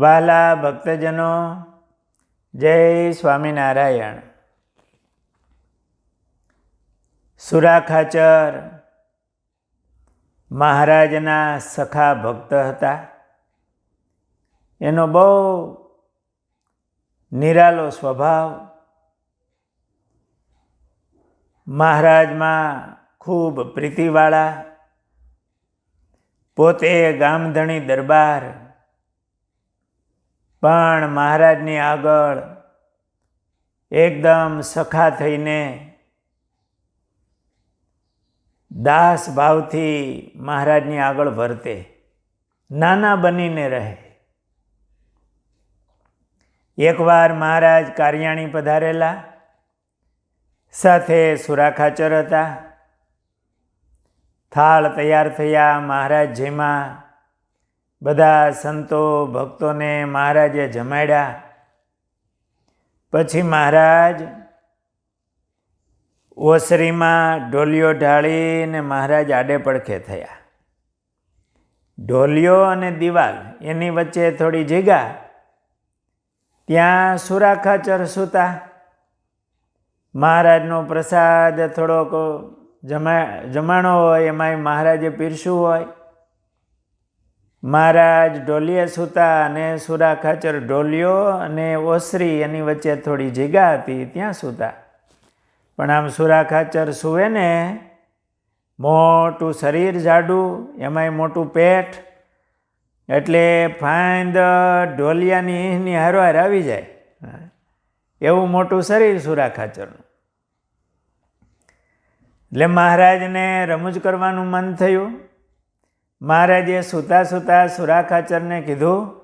વાલા ભક્તજનો, જય સ્વામિનારાયણ. સુરાખાચર મહારાજના સખા ભક્ત હતા. એનો બહુ નિરાલો સ્વભાવ મહારાજમાં ખૂબ પ્રીતિવાળા. પોતે ગામધણી દરબાર પણ મહારાજની આગળ એકદમ સખા થઈને દાસ ભાવથી મહારાજની આગળ વર્તે, નાના બનીને રહે. એકવાર મહારાજ કારિયાણી પધારેલા, સાથે સુરાખાચર હતા થાળ તૈયાર થયા મહારાજ જેમાં બધા સંતો ભક્તોને મહારાજે જમાડ્યા. પછી મહારાજ ઓસરીમાં ઢોલિયો ઢાળીને મહારાજ આડે પડખે થયા. ઢોલિયો અને દિવાલ એની વચ્ચે થોડી જગ્યા. ત્યાં સુરાખાચર સૂતા. મહારાજનો પ્રસાદ થોડોક જમા, જમાણો હોય એમાંય મહારાજે પીરસ્યું હોય. મહારાજ ઢોલિયે સૂતા અને સુરા ખાચર ઢોલિયો અને ઓસરી એની વચ્ચે થોડી જગ્યા હતી, ત્યાં સૂતા. પણ આમ સુરા ખાચર સૂવે ને, મોટું શરીર જાડું, એમાંય મોટું પેટ, એટલે ફાંદ ઢોલિયાની ઈહની હારવાર આવી જાય. એવું મોટું શરીર સુરા ખાચરનું. એટલે મહારાજને રમૂજ કરવાનું મન થયું. મહારાજે સૂતા સૂતા સુરાખાચરને કીધું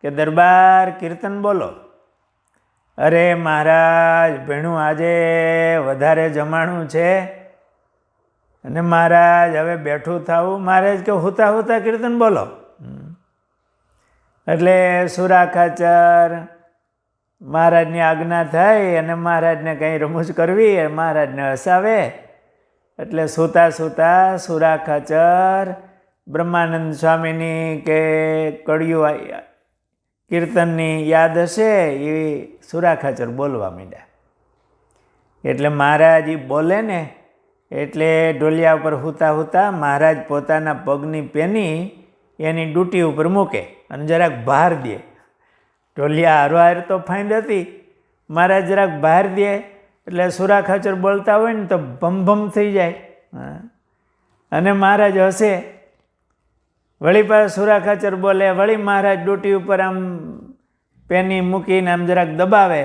કે, દરબાર કીર્તન બોલો. અરે મહારાજ, ભેણું આજે વધારે જમાણું છે અને મહારાજ હવે બેઠું થવું, મહારાજ કે, હુતા હુતા કીર્તન બોલો. એટલે સુરાખાચર મહારાજની આજ્ઞા થાય અને મહારાજને કંઈ રમૂજ કરવી મહારાજને હસાવે. એટલે સૂતા સૂતા સુરા ખાચર બ્રહ્માનંદ સ્વામીની કે કડિયું કીર્તનની યાદ હશે એ સુરાખાચર બોલવા માંડ્યા. એટલે મહારાજ એ બોલે ને, એટલે ઢોલિયા ઉપર હુતા હુતા મહારાજ પોતાના પગની પેની એની ડૂટી ઉપર મૂકે અને જરાક બહાર દે. ઢોલિયા હારવાર તો ફાઇન્ડ હતી. મહારાજ જરાક બહાર દે, એટલે સુરા ખાચર બોલતા હોય ને તો ભમ ભમ થઈ જાય. અને મહારાજ હશે વળી પાછા સુરા ખાચર બોલે, વળી મહારાજ ડૂટી ઉપર આમ પેની મૂકીને આમ જરાક દબાવે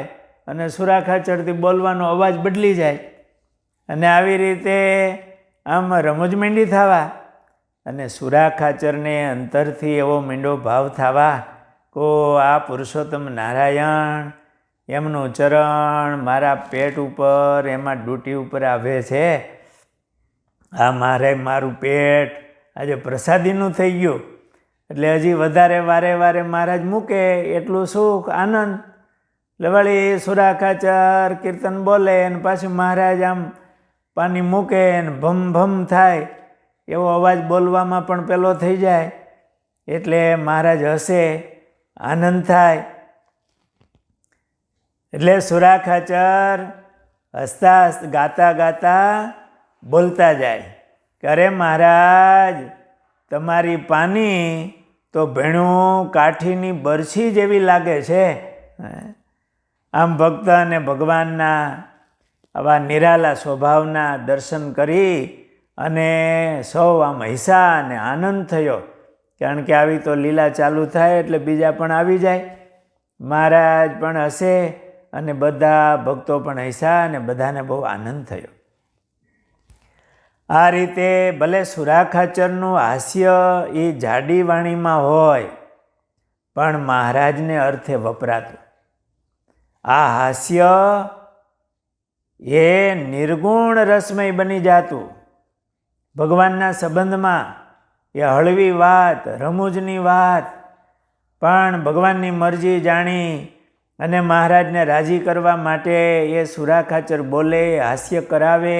અને સુરા ખાચરથી બોલવાનો અવાજ બદલી જાય. અને આવી રીતે આમ રમૂજ મીંડી થવા અને સુરા ખાચરને અંતરથી એવો મીંડો ભાવ થવા કો, આ પુરુષોત્તમ નારાયણ, એમનું ચરણ મારા પેટ ઉપર, એમાં ડૂટી ઉપર આવે છે. આ મારે મારું પેટ આજે પ્રસાદીનું થઈ ગયું. એટલે હજી વધારે વારે વારે મહારાજ મૂકે એટલું સુખ, આનંદ. એટલે વળી સુરાખાચર કીર્તન બોલે અને પાછું મહારાજ આમ પાણી મૂકે ને ભમ ભમ થાય. એવો અવાજ બોલવામાં પણ પેલો થઈ જાય. એટલે મહારાજ હસે, આનંદ થાય. એટલે સુરાખાચર હસતા ગાતા ગાતા બોલતા જાય. કે અરે મહારાજ, તમારી પાની તો ભેણું કાઠીની બરછી જેવી લાગે છે. આમ ભક્ત અને ભગવાનના આવા નિરાલા સ્વભાવના દર્શન કરી અને સૌ આમ હૈસા અને આનંદ થયો. કારણ કે આવી તો લીલા ચાલુ થાય એટલે બીજા પણ આવી જાય. મહારાજ પણ હશે અને બધા ભક્તો પણ હૈસા અને બધાને બહુ આનંદ થયો. આ રીતે ભલે સુરાખાચરનું હાસ્ય એ જાડી વાણીમાં હોય, પણ મહારાજને અર્થે વપરાતું. આ હાસ્ય એ નિર્ગુણ રસમય બની જાતું. ભગવાનના સંબંધમાં એ હળવી વાત, રમૂજની વાત, પણ ભગવાનની મરજી જાણી અને મહારાજને રાજી કરવા માટે એ સુરાખાચર બોલે, હાસ્ય કરાવે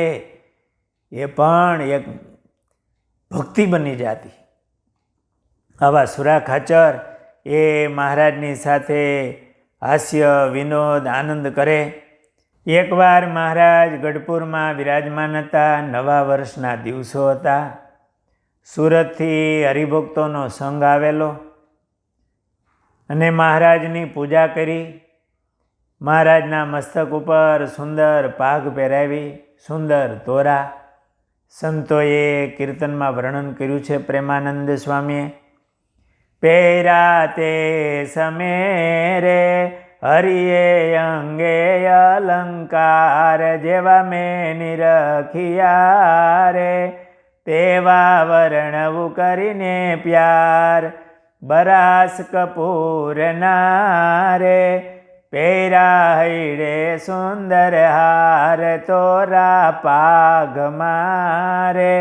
એ પણ એક ભક્તિ બની જાતી. આવા સુરા ખાચર એ મહારાજની સાથે હાસ્ય, વિનોદ, આનંદ કરે. એકવાર મહારાજ ગઢપુરમાં વિરાજમાન હતા, નવા વર્ષના દિવસો હતા. સુરતથી હરિભક્તોનો સંઘ આવેલો અને મહારાજની પૂજા કરી. મહારાજના મસ્તક ઉપર સુંદર પાઘ પહેરાવી, સુંદર તોરા સંતોએ કીર્તનમાં વર્ણન કર્યું છે પ્રેમાનંદ સ્વામીએ. પેરા તે સમે રે, હરિએ અંગે અલંકાર જેવા મેં નિરખિયા રે. તેવા વર્ણવું કરીને પ્યાર, બરાસ કપૂર નારે પેરા હૈડે સુંદર હાર તોરા પાઘ મારે.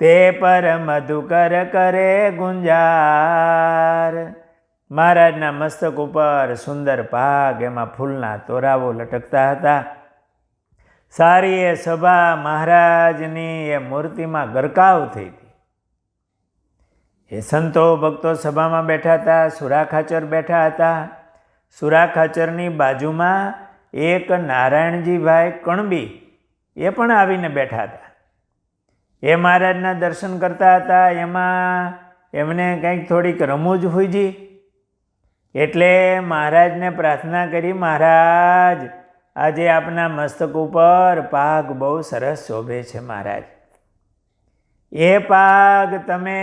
તે પર મધુકર કરે ગુંજાર. મહારાજના મસ્તક ઉપર સુંદર પાગ એમાં ફૂલના તોરાવો લટકતા હતા. સારી એ સભા મહારાજની એ મૂર્તિમાં ગરકાવ થઈ હતી એ સંતો ભક્તો સભામાં બેઠા હતા, સુરાખાચર બેઠા હતા. સુરાખાચરની બાજુમાં એક નારાયણજીભાઈ કણબી એ પણ આવીને બેઠા હતા. એ મહારાજના દર્શન કરતા હતા. એમાં એમને કંઈક થોડીક રમૂજ હુઈજી એટલે મહારાજને પ્રાર્થના કરી, મહારાજ, આજે આપના મસ્તક ઉપર પાક બહુ સરસ શોભે છે મહારાજ. એ પાક તમે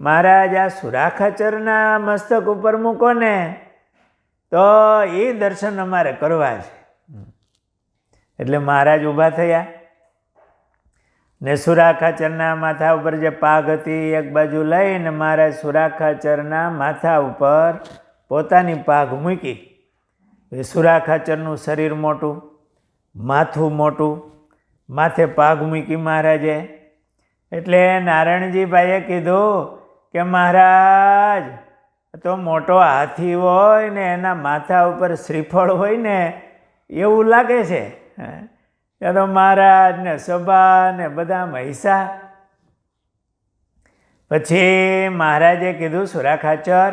મહારાજ આ સુરાખાચરના મસ્તક ઉપર મૂકો ને તો એ દર્શન અમારે કરવા છે. એટલે મહારાજ ઊભા થયા. ને સુરાખાચરના માથા ઉપર જે પાઘ હતી એક બાજુ લઈને મહારાજ સુરાખાચરના માથા ઉપર પોતાની પાઘ મૂકી. એ સુરાખાચરનું શરીર મોટું, માથું મોટું, માથે પાઘ મૂકી મહારાજે. એટલે નારાયણજીભાઈએ કીધું કે મહારાજ તો મોટો હાથી હોય ને એના માથા ઉપર શ્રીફળ હોય ને એવું લાગે છે. ત્યાં તો મહારાજ ને સભા ને બધા મહિષા. પછી મહારાજે કીધું, સુરાખાચર,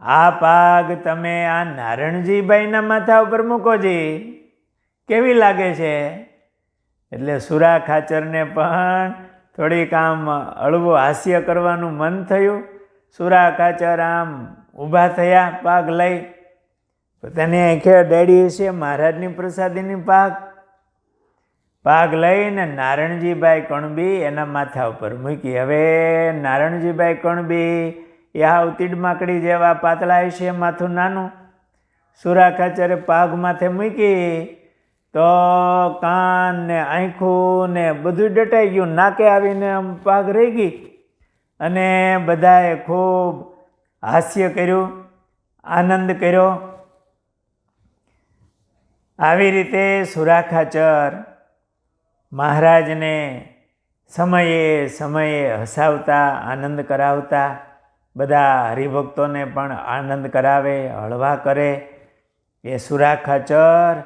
આ પાગ તમે આ નારણજીભાઈના માથા ઉપર મૂકોજી કેવી લાગે છે? એટલે સુરા ખાચરને પણ થોડીક આમ હળવું હાસ્ય કરવાનું મન થયું. સુરા ખાચર આમ ઊભા થયા પાક લઈ. પોતાની આંખે ડેડી છે મહારાજની પ્રસાદીની પાક. પાક લઈને નારણજીભાઈ કણબી એના માથા ઉપર મૂકી. હવે નારણજીભાઈ કણબી એ હાવ તીડ માકડી જેવા પાતળા છે માથું નાનું. સુરા ખાચરે પાઘ માથે મૂકી. તો કાન ને આંખું ને બધું ડટાઈ ગયું, નાકે આવીને આમ પાઘ રહી ગઈ. અને બધાએ ખૂબ હાસ્ય કર્યું, આનંદ કર્યો. આવી રીતે સુરાખાચર મહારાજને સમયે સમયે હસાવતા, આનંદ કરાવતા, બધા હરિભક્તોને પણ આનંદ કરાવે, હળવા કરે. એ સુરાખાચર,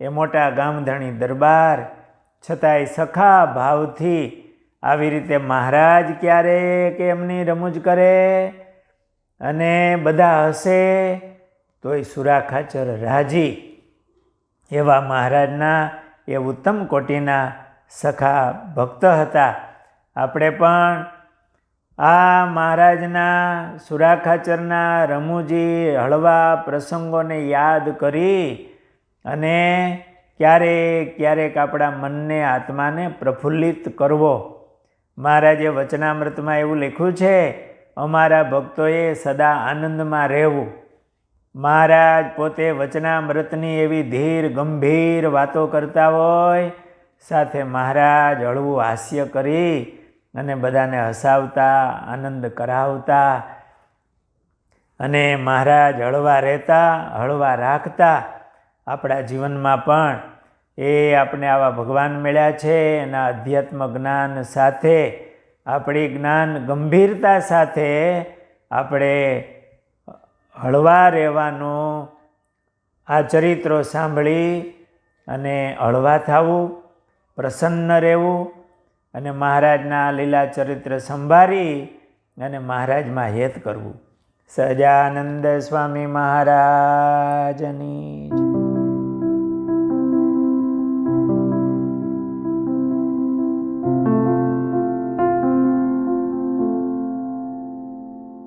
એ મોટા ગામધણી દરબાર, છતાંય સખા ભાવથી આવી રીતે મહારાજ ક્યારેક એમની રમૂજ કરે અને બધા હશે તોય સુરાખાચર રાજી. એવા મહારાજના એ ઉત્તમ કોટીના સખા ભક્ત હતા. આપણે પણ આ મહારાજના સુરાખાચરના રમૂજી હળવા પ્રસંગોને યાદ કરી અને ક્યારેક ક્યારેક આપણા મનને, આત્માને પ્રફુલ્લિત કરવો. મહારાજે વચનામૃતમાં એવું લખ્યું છે, અમારા ભક્તોએ સદા આનંદમાં રહેવું. મહારાજ પોતે વચનામૃતની એવી ધીર, ગંભીર વાતો કરતા હોય, સાથે મહારાજ હળવું હાસ્ય કરી અને બધાને હસાવતા, આનંદ કરાવતા અને મહારાજ હળવા રહેતા, હળવા રાખતા આપણા જીવનમાં પણ એ આપણે આવા ભગવાન મળ્યા છે, એના અધ્યાત્મ જ્ઞાન સાથે, આપણી જ્ઞાન ગંભીરતા સાથે આપણે હળવા રહેવાનું આ ચરિત્રો સાંભળી અને હળવા થવું, પ્રસન્ન રહેવું અને મહારાજના લીલા ચરિત્ર સંભાળી અને મહારાજમાં હેત કરવું સજાનંદ સ્વામી મહારાજની.